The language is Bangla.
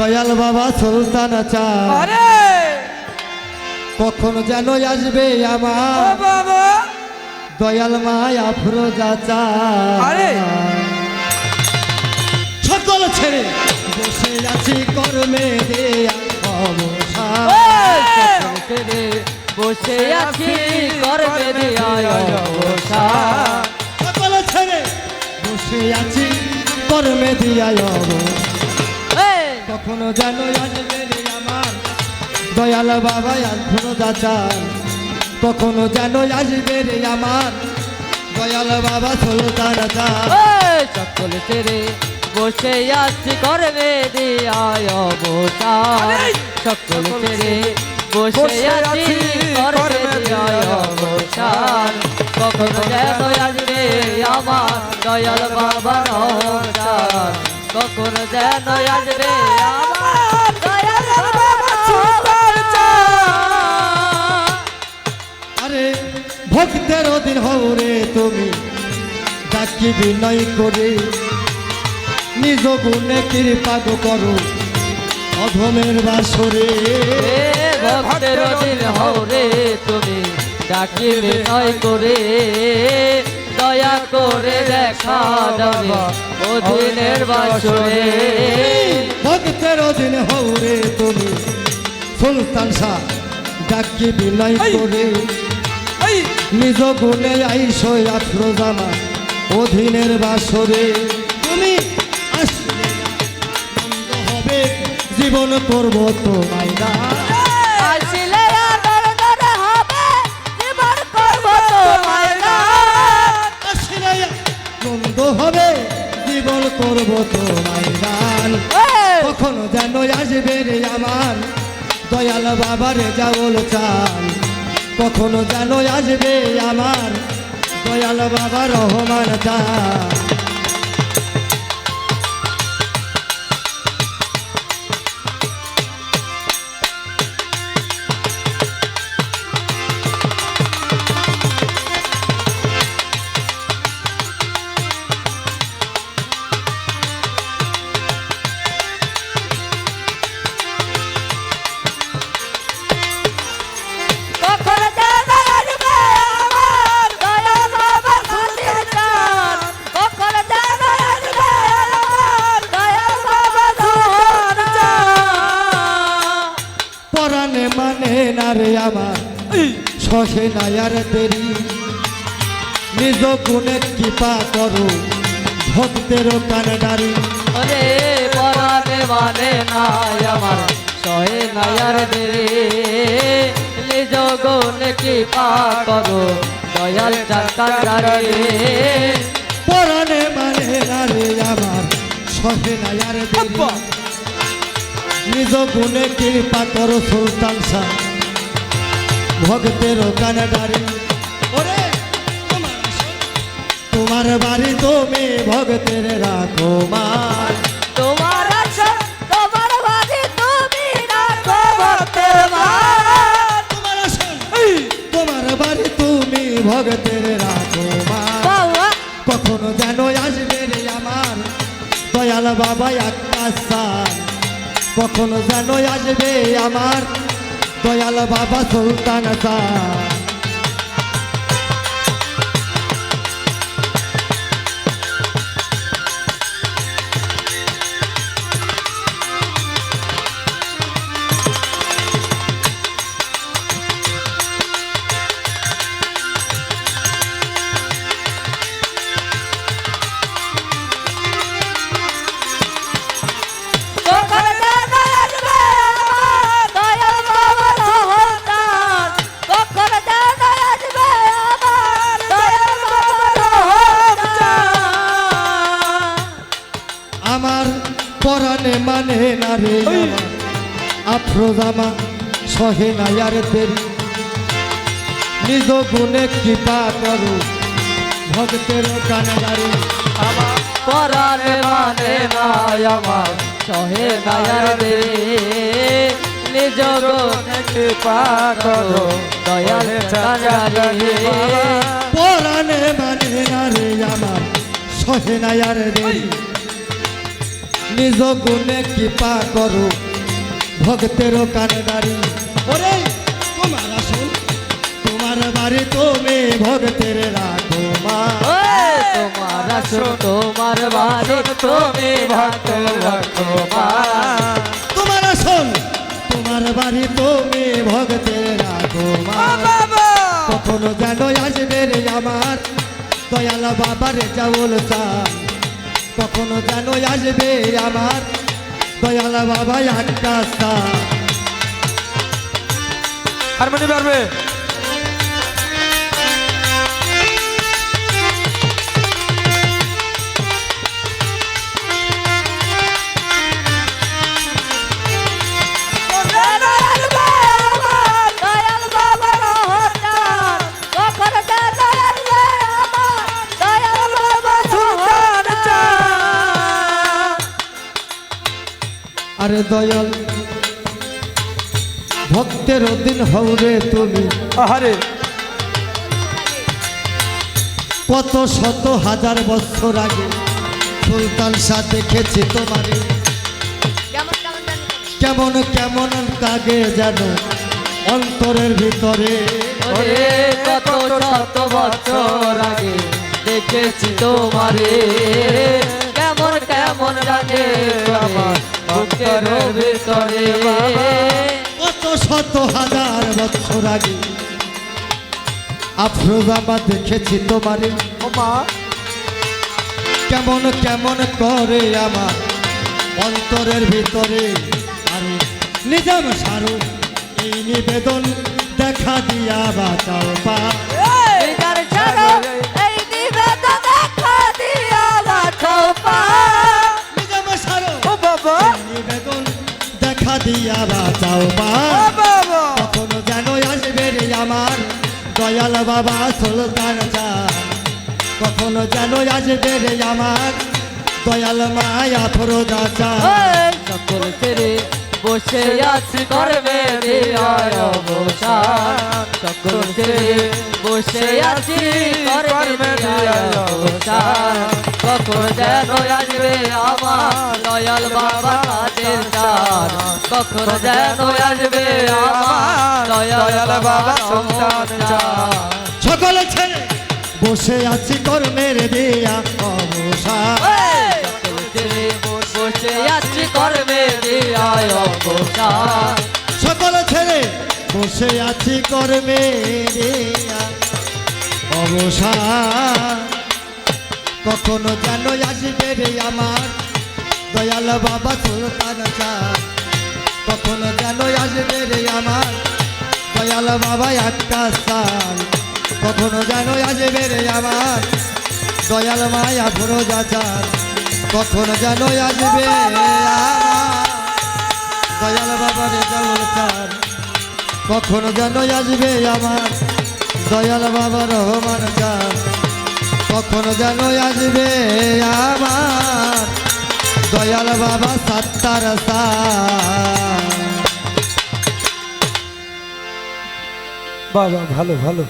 দয়াল বাবা সুলতান চা। কখন যেন আসবে আমার? দয়াল মায়া ফ্রোজা চা। আরে! সকল ছেড়ে বসে আছি কর্মে দেয়া বসে আছি অবসান। সকল ছেড়ে বসে আছি কর্মে দিয়া অবসান। এই, কখনো যেন আসবে আমার? দয়াল বাবা এখনও যাচান কখনো যেন আসবে রে আমার? দয়াল বাবা এই, সকল ছেড়ে বসে আছি করবে দিয়ায় অবসান আরে! সকল ছেড়ে বসে আছি করবে দিয়ায় কখনো যেন আসবে আমার? দয়াল অবসান কখনো যেন আসবে আমার আরে ভক্তের দিন হরে তুমি ডাকি বিনয় করে নিজ গুণে কৃপা করো অধমের বাসরে। ভক্তের দিন হরে তুমি ডাকি বিনয় করে দয়া করে দেখা যাবে। অধীনের বাসরে। ভক্তের দিন হরে তুমি। সুলতান শাহ ডাকি বিনয়! করে। নিজ গুণে আইসো আফ্রোজামা অধীনের বাসরে। তুমি আসলে হবে জীবন করব তোমায় না তোমায় গান। কখনো যেন আসবে রে আমার দয়াল বাবারে যাবল চাল কখনো যেন আসবে আমার দয়াল বাবা রহমান চাল মানে না রে আমার শশে নায়ার দেরি। নিজ গুণে কৃপা করো ভক্তের কানডারি ওরে পরাণে মানে নাই আমার নায়ার নিজ গুণ কৃপা করো দয়াল চাকারে মানে না আমার শশে নায়ার দেরি। নিজ গুণে কৃপা করো সুলতান শাহ ভক্তের কানডারি। ওরে তোমার বাড়ি তুমি ভক্তের রাখো মান তোমার তোমার বাড়ি তুমি রাখো ভক্তের। তোমার বাড়ি তুমি ভক্তের রাখো বাবা। কখনো যেন আসবে রে আমার দয়াল বাবা আকাশান কখনো যেন আসবে আমার দয়াল বাবা সুলতান শাহ আফ্রোজামা সহে নায়ার দেরি নিজ গুণে কৃপা করো, ভক্তের কানারি আমার পরাণে মানে নাই আমার, সহে নায়ার দে নিজ গুণ কৃপা করো, দয়াল চাচারে পরাণে মানে না রে আমার, সহে নায়ার দেরি নিজ গুণে কৃপা করো ভক্তের কানদারি ওরে তোমার আসুন তোমার বাড়ি তুমি ভক্তের রাখো মা। তোমার আসো তোমার বাড়ি তুমি ভক্ত ভগবান তোমার আসুন তোমার বাড়ি তুমি ভক্তের রাখো মা। কখনো যেন আসবে রে আমার দয়াল বাবার চাউল চান কখনো যেন আসবে আমার দয়াল বাবা একটা আর হারমোনি পারবে আরে দয়াল ভক্তের দিন হৌরে তুমি। আহারে। কত শত হাজার বছর আগে সুলতান শাহ দেখেছি তোমারে। কেমন কেমন কাগে যেন অন্তরের ভিতরে। কত শত বছর আগে দেখেছি তোমারে। বছর আগে আফরোজামা দেখেছি তোমারে। মা। কেমন কেমন করে আমার অন্তরের ভিতরে আরে নিজাম সারু। এই নিবেদন দেখা দিয়া বাঁচাও পা। দেখা দিয়া বাঁচাও পা। কখনো রে আমার দয়াল বাবা সুলতান চান কখনো যেন আসবে রে আমার দয়াল মায়া ফরোজা চান সকল ছেড়ে বসে আছি করবে সকল ছেড়ে বসে আছি করবে কখন যেন আসবে আমার দয়াল বাবা চান কখন যেন আসবে আমার দয়াল বাবা চান সকল ছেড়ে বসে আছি কর্মের দিয়া অবসান। বসে আছি অবসান। সকল ছেড়ে বসে আছি কর্মে দিয়া অবসান। কখনো যেন আসবে রে আমার দয়াল বাবা সুলতান কখনো যেন আসবে রে আমার? দয়াল বাবা একটা সাল। কখনো যেন আসবে রে আমার? দয়াল মায়া ফরোজা চান কখনো যেন আসবে দয়াল বাবা রে চাউল চান কখনো যেন আসবে আমার? দয়াল বাবা রহমান চান কখনো যেন আসবে আমার? দয়াল বাবা সাত্তার সা বাবা ভালো ভালো।